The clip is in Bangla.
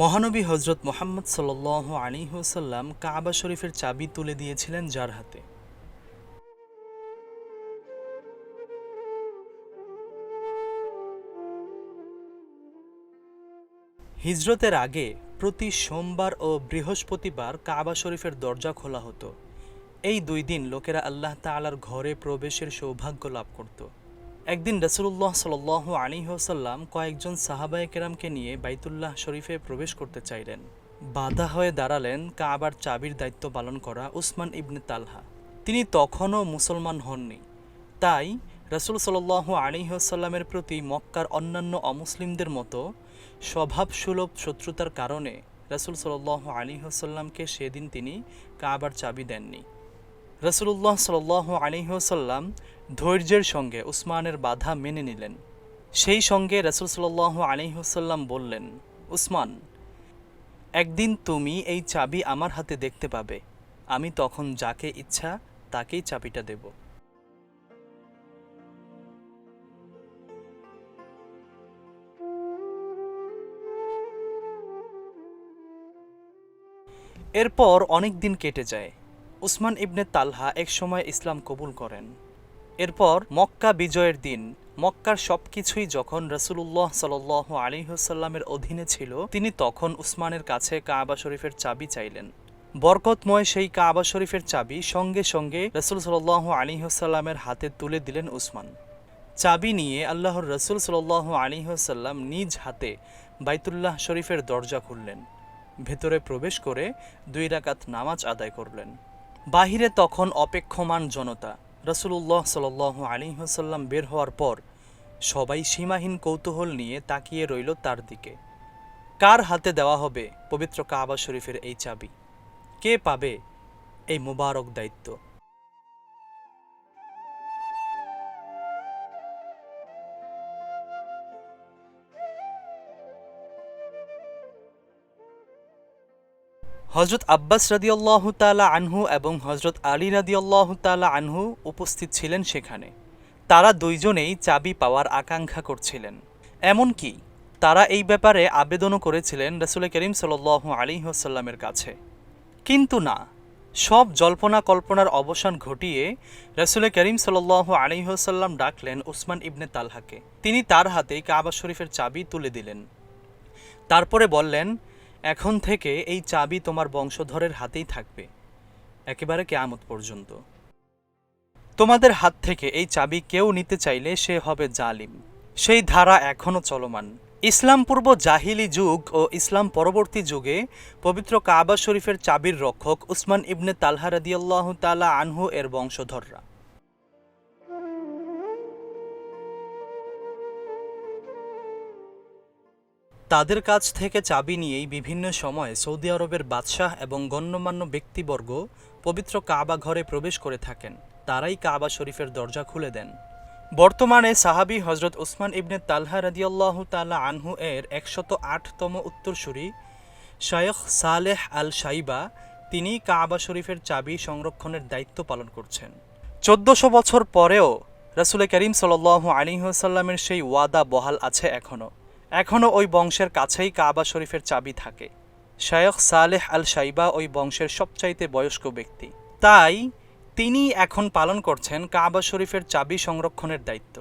মহানবী হজরত মোহাম্মদ সাল আলী হুসাল্লাম কাবা শরীফের চাবি তুলে দিয়েছিলেন যার হাতে। হিজরতের আগে প্রতি সোমবার ও বৃহস্পতিবার কাবা শরীফের দরজা খোলা হতো। এই দুই দিন লোকেরা আল্লাহ তালার ঘরে প্রবেশের সৌভাগ্য লাভ করত। একদিন রসুল্লাহ সাল আলী হোসাল্লাম কয়েকজন সাহাবায়ে কেরামকে নিয়ে বাইতুল্লাহ শরীফে প্রবেশ করতে চাইলেন। বাধা হয়ে দাঁড়ালেন কাবার চাবির দায়িত্ব পালন করা উসমান ইবনে তালহা। তিনি তখনও মুসলমান হননি। তাই রসুল সাল আলী হোসাল্লামের প্রতি মক্কার অন্যান্য অমুসলিমদের মতো স্বভাবসুলভ শত্রুতার কারণে রসুল সাল আলী হোসাল্লামকে সেদিন তিনি কাবার চাবি দেননি। রসুল্লাহ সাল আলিহসাল্লাম ধৈর্যের সঙ্গে উসমানের বাধা মেনে নিলেন। সেই সঙ্গে রসুল সাল্লাহ আলিহসাল্লাম বললেন, উসমান, একদিন তুমি এই চাবি আমার হাতে দেখতে পাবে। আমি তখন যাকে ইচ্ছা তাকেই চাবিটা দেব। এরপর অনেক দিন কেটে যায়। উসমান ইবনে তালহা এক সময় ইসলাম কবুল করেন। এরপর মক্কা বিজয়ের দিন, মক্কার সবকিছুই যখন রসুল্লাহ সাল আলিহসাল্লামের অধীনে ছিল, তিনি তখন উসমানের কাছে কাবা শরীফের চাবি চাইলেন। বরকতময় সেই কাবা শরীফের চাবি সঙ্গে সঙ্গে রসুল সাল আলিহসাল্লামের হাতে তুলে দিলেন উসমান। চাবি নিয়ে আল্লাহর রসুল সাল আলিহসাল্লাম নিজ হাতে বাইতুল্লাহ শরীফের দরজা খুললেন। ভেতরে প্রবেশ করে দুই রাকাত নামাজ আদায় করলেন। বাহিরে তখন অপেক্ষমান জনতা। রসুল্লাহ সাল আলী হাসাল্লাম বের হওয়ার পর সবাই সীমাহীন কৌতূহল নিয়ে তাকিয়ে রইল তার দিকে। কার হাতে দেওয়া হবে পবিত্র কাবা শরীফের এই চাবি? কে পাবে এই মুবারক দায়িত্ব? হজরত আব্বাস রাদিয়াল্লাহু তালা আনহু এবং হজরত আলী রাদিয়াল্লাহু তালা আনহু উপস্থিত ছিলেন সেখানে। তারা দুইজনেই চাবি পাওয়ার আকাঙ্ক্ষা করছিলেন। এমনকি তারা এই ব্যাপারে আবেদনও করেছিলেন রসুল করিম সাল আলী হাসাল্লামের কাছে। কিন্তু না, সব জল্পনা কল্পনার অবসান ঘটিয়ে রসুল করিম সাল আলী হাসাল্লাম ডাকলেন উসমান ইবনে তালহাকে। তিনি তার হাতেই কাবা শরীফের চাবি তুলে দিলেন। তারপরে বললেন এখন থেকে এই চাবি তোমার বংশধরের হাতেই থাকবে। একেবারে কেয়ামত পর্যন্ত। তোমাদের হাত থেকে এই চাবি কেউ নিতে চাইলে সে হবে জালিম। সেই ধারা এখনও চলমান। ইসলাম পূর্ব জাহিলি যুগ ও ইসলাম পরবর্তী যুগে পবিত্র কাবা শরীফের চাবির রক্ষক উসমান ইবনে তালহা রাদিয়াল্লাহু তালা আনহু এর বংশধররা। তাদের কাছ থেকে চাবি নিয়েই বিভিন্ন সময়ে সৌদি আরবের বাদশাহ এবং গণ্যমান্য ব্যক্তিবর্গ পবিত্র কাবা ঘরে প্রবেশ করে থাকেন। তারাই কাবা শরীফের দরজা খুলে দেন। বর্তমানে সাহাবি হজরত উসমান ইবনে তালহা রাদিয়াল্লাহ তালা আনহু এর একশত আটতম উত্তরসূরি শায়খ সালেহ আল সাইবা তিনি কাবা শরীফের চাবি সংরক্ষণের দায়িত্ব পালন করছেন। চোদ্দশো বছর পরেও রসুল করিম সাল আলিহাসাল্লামের সেই ওয়াদা বহাল আছে এখনও এখনও ওই বংশের কাছেই কাবা শরীফের চাবি থাকে। শায়খ সালেহ আল সাইবা ওই বংশের সবচাইতে বয়স্ক ব্যক্তি। তাই তিনি এখন পালন করছেন কাবা শরীফের চাবি সংরক্ষণের দায়িত্ব।